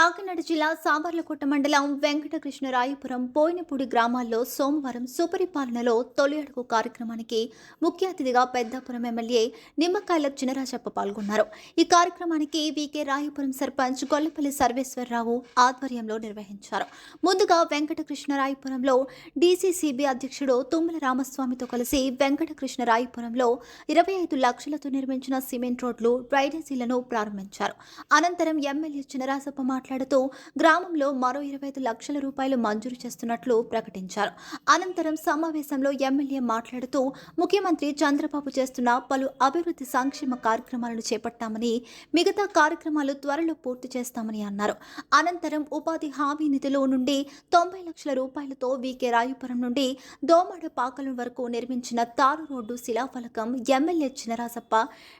కాకినాడ జిల్లా సామర్లకోట మండలం వెంకటకృష్ణరాయపురం పోయినపూడి గ్రామాల్లో సోమవారం సుపరిపాలనలో తొలి అడుగు కార్యక్రమానికి ముఖ్య అతిథిగా పెద్దాపురం ఎమ్మెల్యే నిమ్మకాయల చినరాజప్ప పాల్గొన్నారు. ఈ కార్యక్రమానికి వికే రాయపురం సర్పంచ్ గొల్లపల్లి సర్వేశ్వరరావు ఆధ్వర్యంలో నిర్వహించారు. ముందుగా వెంకటకృష్ణరాయపురంలో డీసీసీబీ అధ్యక్షుడు తుమ్మల రామస్వామితో కలిసి వెంకటకృష్ణరాయపురంలో ఇరవై ఐదు లక్షలతో నిర్మించిన సిమెంట్ రోడ్లు డ్రైనేజీలను ప్రారంభించారు. అనంతరం ఎమ్మెల్యే చినరాజప్ప మాట్లాడుతూ గ్రామంలో మరో ఇరవై ఐదు లక్షల రూపాయలు మంజూరు చేస్తున్నట్లు ప్రకటించారు. అనంతరం సమావేశంలో ఎమ్మెల్యే మాట్లాడుతూ ముఖ్యమంత్రి చంద్రబాబు చేస్తున్న పలు అభివృద్ధి సంక్షేమ కార్యక్రమాలను చేపట్టామని మిగతా కార్యక్రమాలు త్వరలో పూర్తి చేస్తామని అన్నారు. అనంతరం ఉపాధి హామీ నిధిలో నుండి తొంభై లక్షల రూపాయలతో వికే రాయపురం నుండి దోమడ పాకలం వరకు నిర్మించిన తారు road శిలాఫలకం MLA Chinarajappa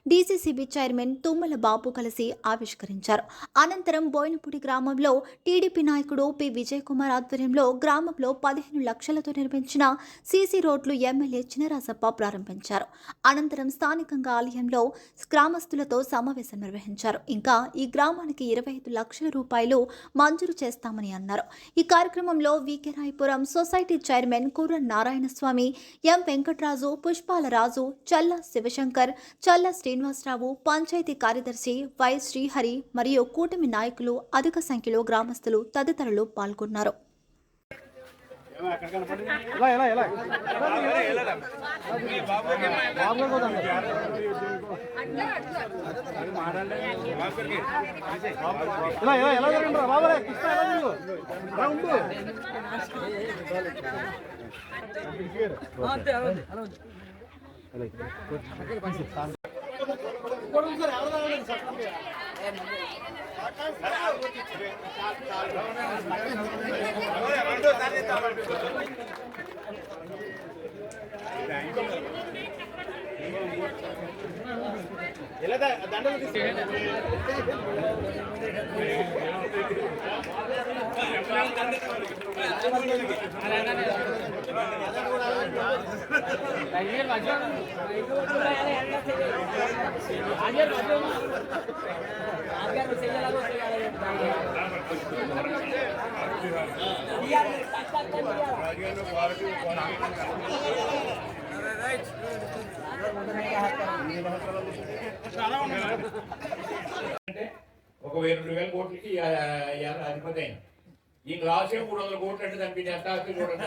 DCCB chairman Tummala Babu కలిసి ఆవిష్కరించారు. అనంతరం బోయినపూడి గ్రామంలో టీడీపీ నాయకుడు పి. విజయ్ కుమార్ ఆధ్వర్యంలో గ్రామంలో పదిహేను లక్షలతో నిర్మించిన సీసీ రోడ్లు ఎమ్మెల్యే చినరాజప్ప ప్రారంభించారు. అనంతరం స్థానికంగా ఆలయంలో గ్రామస్తులతో సమావేశం నిర్వహించారు. ఇంకా ఈ గ్రామానికి ఇరవై ఐదు లక్షల రూపాయలు మంజూరు చేస్తామని అన్నారు. ఈ కార్యక్రమంలో వికే రాయపురం సొసైటీ చైర్మన్ కుర్ర నారాయణస్వామి ఎం. వెంకట్రాజు పుష్పాల రాజు చల్ల శివశంకర్ చల్ల శ్రీనివాసరావు పంచాయతీ కార్యదర్శి వై శ్రీహరి మరియు కూటమి నాయకులు అధిక సంఖ్యలో గ్రామస్తులు తదితరులు పాల్గొన్నారు అలా ఎలా ఎలా బాబు గారు పోదాం. ఎలా ఎలా ఎలా జరగండి రా బాబు రే, కృష్ణ ఎలా జరుగు రా ఉండు అంటే ఒక వెయ్యి రెండు వేల కోట్లకి అధిపతి అయింది. ఈయన రాసే మూడు వందల కోట్లు అంటే దానికి ఎంత ఆస్తి చూడండి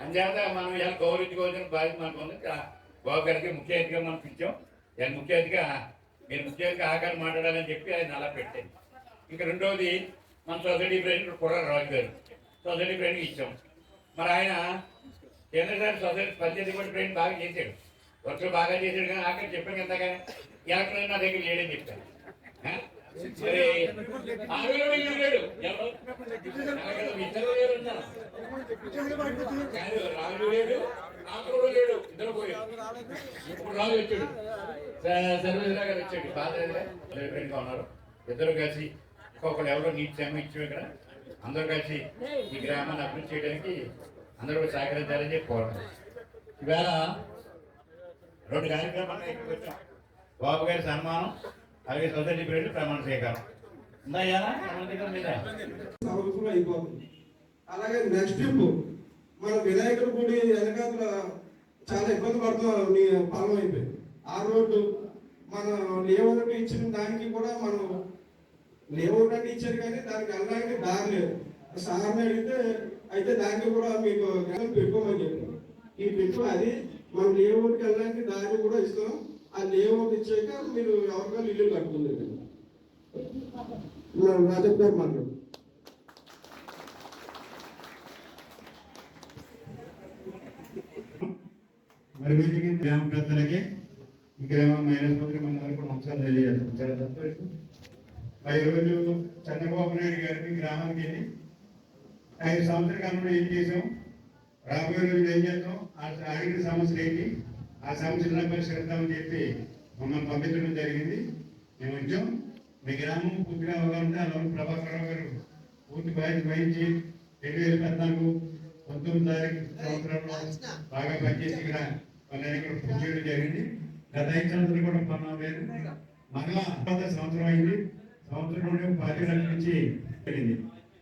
అంచేత మనం ఇలా గౌరవించుకోవాల్సిన బాధ్యత మనకు ఉంది కా- బాబు గారికి ముఖ్య అతిథిగా మనం పిలిచాం. దాని ముఖ్య అతిథిగా మీరు ముఖ్య ఆగాలి మాట్లాడాలని చెప్పి ఆయన అలా పెట్టాను ఇంకా రెండవది మన సొసైటీ ప్రెసిడెంట్ కుర్ర రాజు గారు. సొసైటీ ప్రెసిడెంట్ ఇచ్చాం. మరి ఆయన కేంద్రసారి సొసైటీ పంచాయతీ కూడా ప్రెసిడెంట్ బాగా చేశాడు. వర్క్లు బాగా చేశాడు కానీ ఆఖరి చెప్పాను కదా కానీ ఎలక్ట్రానిక్ నా దగ్గర లేడని చెప్పాను ఆ? మరి లేడు ఎవరు? లేడు ఆకుడు లేడు ఇద్దరు పోయారు ఇప్పుడు రాజు వచ్చాడు సర్వేశ్వర గారు వచ్చాడు బాధ ఉన్నారు ఇద్దరు కలిసి ఒక్కొక్కరు ఎవరో నీటి సెమ్మ ఇచ్చాం ఇక్కడ అందరూ కలిసి ఈ గ్రామాన్ని అభివృద్ధి చేయడానికి అందరూ సహకరించాలని చెప్పి కోరుతున్నాం ఈవేళ రెండు కార్యక్రమాలు ఇక్కడికి వచ్చాం బాబు గారి సన్మానం అలాగే సొసైటీ ప్రెసిడెంట్ ప్రమాణ స్వీకారం అయిపోతుంది. అలాగే నెక్స్ట్ ట్రిప్ మన వినాయకుడు గుడి వెనకాల చాలా ఇబ్బంది పడుతున్నాం నీ పాలన అయిపోయింది ఆ రోడ్డు మన లేఅవుట్ ఇచ్చిన దానికి కూడా మనం లేఅవుట్ అంటే ఇచ్చారు కానీ దానికి వెళ్ళడానికి దారి లేదు. సార్ని అడిగితే అయితే దానికి కూడా మీకు గణం పెట్టుకోమని చెప్పి ఈ పెట్టు అది మనం లేఅవుట్కి వెళ్ళడానికి దారి కూడా ఇస్తాం. ఆ లేఅవుట్ ఇచ్చాక మీరు ఎవరికైనా ఇల్లు కట్టుకుంది రాజప్ప గారు మాట్లాడు. మరి వీటికి గ్రామ పెద్దలకి ఈ గ్రామ మహిళా మంత్రి మనందరికీ కూడా నమస్కారం తెలియజేస్తాం చాలా సంతోషం. మరి ఈరోజు చంద్రబాబు నాయుడు గారికి గ్రామానికి వెళ్ళి ఐదు సంవత్సరాల కాలంలో ఏం చేసాం రాబోయే రోజులు ఏం చేద్దాం ఆ అడిగిన సమస్యలు ఏంటి? ఆ సమస్యలను పరిష్కరిద్దామని చెప్పి మమ్మల్ని పంపించడం జరిగింది. మేము వచ్చాం. మీ గ్రామం పూర్తిగా అవ్వాలంటే అలా ప్రభాకర్ రావు గారు పూర్తి బాధ్యత వహించి రెండు వేల పద్నాలుగు పంతొమ్మిది సంవత్సరంలో బాగా పనిచేసి ఇక్కడ వాళ్ళని ఇక్కడ చేయడం జరిగింది. గత ఐదు సంవత్సరాలు కూడా పన్నాం లేదు మరలా తర్వాత సంవత్సరం అయింది. సంవత్సరం నుండి పార్టీ నుంచి జరిగింది.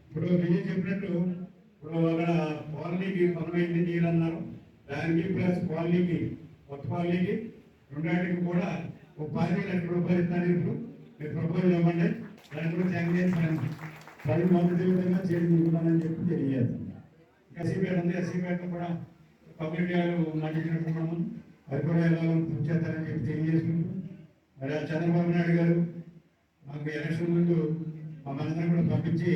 ఇప్పుడు విజయ్ చెప్పినట్టు ఇప్పుడు అక్కడ కాలనీకి పనమైంది నీరు అన్నారు. దానికి ప్లస్ కాలనీకి కొత్త కాలనీకి రెండాటికి కూడా ఒక పార్టీ లక్షల రూపాయలు ఇస్తాను ఇప్పుడు. మీరు ప్రపోజల్ ఇవ్వండి. దాన్ని కూడా శాంక్షన్ చేసి పది మొదటి విధంగా చేసి చెప్పి తెలియదు ఎస్సీపేట ఉంది. ఎస్సీపేట కూడా కమ్యూనిటీ వాళ్ళు మాట్లాడినట్టున్నాము అది కూడా ఎలా పూర్తి చేస్తారని చెప్పి తెలియజేసుకుంటూ మరి ఆ చంద్రబాబు నాయుడు గారు మాకు ఎలక్షన్ ముందు మమ్మల్ని కూడా పంపించి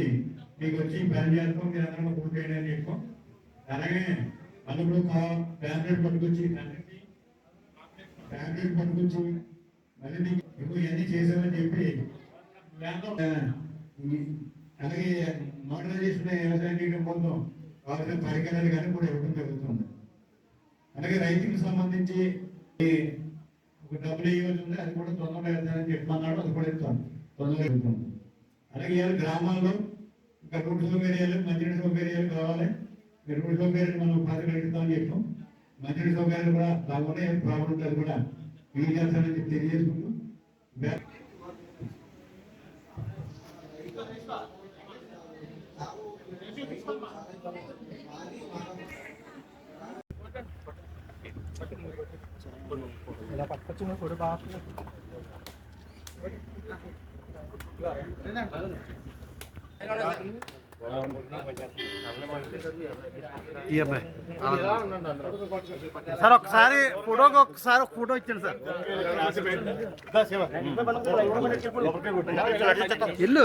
మీకు వచ్చి ప్లాన్ చేస్తాం మీరు అందరం పూర్తి చేయండి అని చెప్పాం. అలాగే అందులో ఫ్యామిలీ పట్టుకొచ్చి ఫ్యామిలీ పట్టుకొచ్చి మళ్ళీ మీకు ఇప్పుడు ఇవన్నీ చేసామని చెప్పి అలాగే మోడరైజేషన్ వ్యవసాయం చేయడం కోసం కావాల్సిన పరికరాలు కానీ కూడా ఇవ్వడం జరుగుతుంది. అలాగే రైతుకి సంబంధించి ఒక డబ్బులు ఇవ్వాల్సి ఉంది అది కూడా తొందరగా వెళ్తానని చెప్పమన్నాడు అది కూడా ఇస్తాను తొందరగా వెళ్తుంది అలాగే ఇవాళ గ్రామాల్లో ఇంకా రోడ్డు సౌకర్యాలు మంచినీటి సౌకర్యాలు కావాలి. రోడ్డు సౌకర్యాలు మనం పథకాలు ఇస్తామని చెప్పాం. మంచినీటి సౌకర్యాలు కూడా బాగున్నాయి ప్రాబ్లం అది కూడా. వీలు చేస్తానని చెప్పి తెలియజేసుకుంటూ ఈ అబ్బాయి సార్ ఒకసారి ఫోటోకి ఒకసారి ఒక ఫోటో ఇచ్చాను సార్ ఇల్లు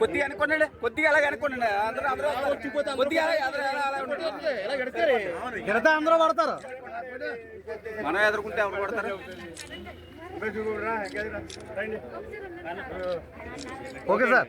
కొద్దిగా అనుకోండి కొద్దిగా అలాగే అనుకోండి. అందరూ అందరూ కొద్దిగా. ఎడతా అందరూ పడతారు మనం ఎదుర్కొంటే ఎవరు పడతారు ఓకే సార్.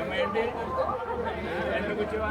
ఏమైంది? ఎందుకు వచ్చేవా